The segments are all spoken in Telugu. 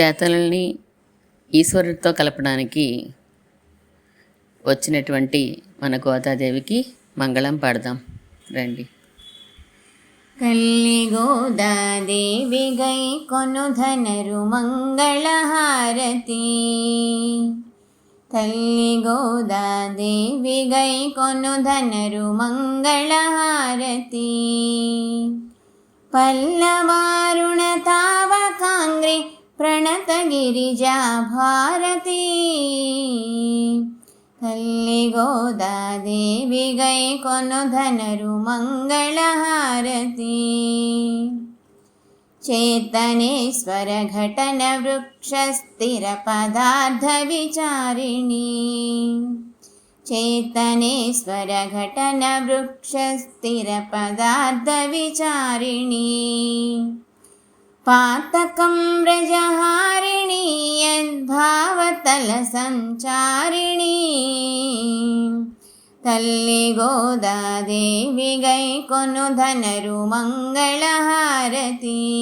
చేతలని ఈశ్వరుడితో కలపడానికి వచ్చినటువంటి మన గోదాదేవికి మంగళం పాడదాం. రండి. కల్లి గోదాదేవి గై కొను ధనరు మంగళహారతి. తల్లి గోదాదేవి గై కొను ధనరు మంగళహారతి. పల్లవారుణ తావకాంగ్రి ప్రణతగిరిజా భారతి తల్లి గోదాదేవి గై కొను ధనరు మంగళహారతి చేతనేశ్వర ఘటన వృక్ష స్థిర పదార్థ విచారిణి చేతనేశ్వర ఘటన వృక్ష స్థిర పదార్థ విచారిణి पातकं व्रजहारिणी यद्भावतलसञ्चारिणी। तल्लि गोदादेवि गैकोनु धनरुमङ्गलहारती।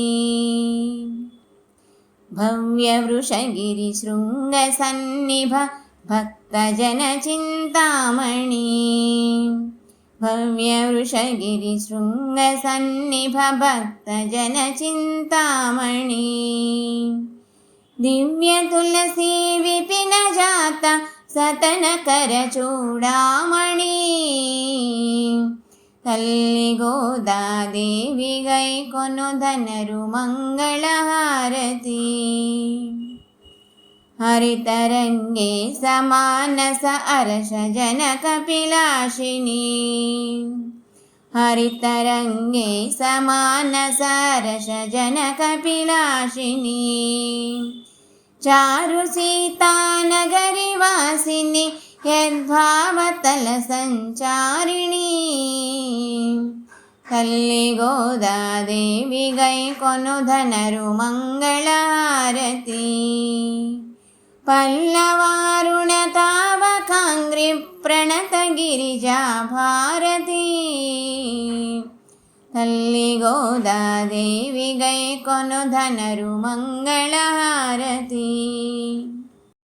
भव्यवृषगिरिशृङ्गसन्निभ भक्तजनचिन्तामणी। भव्यवृषगिरिशृङ्गसन्निभक्तजनचिन्तामणि दिव्यतुलसीविपिनजात सतनकरचूडामणि कल्लिगोदादेवि गैकोनुधनरुमङ्गलहारति हरितरङ्गे समानस अर्षजनकपिलाशिनी हरितरङ्गे समानस अर्षजनकपिलाशिनी चारुसीतानगरिवासिनि यद्भावतलसञ्चारिणी तल्लिगोदादेवि गैकोनुधनरुमङ्गलारती पल्लवारुणतावकाङ्घ्रिप्रणतगिरिजा भारती तल्लि गोदादेवि गैकोनुधनरुमङ्गलहारती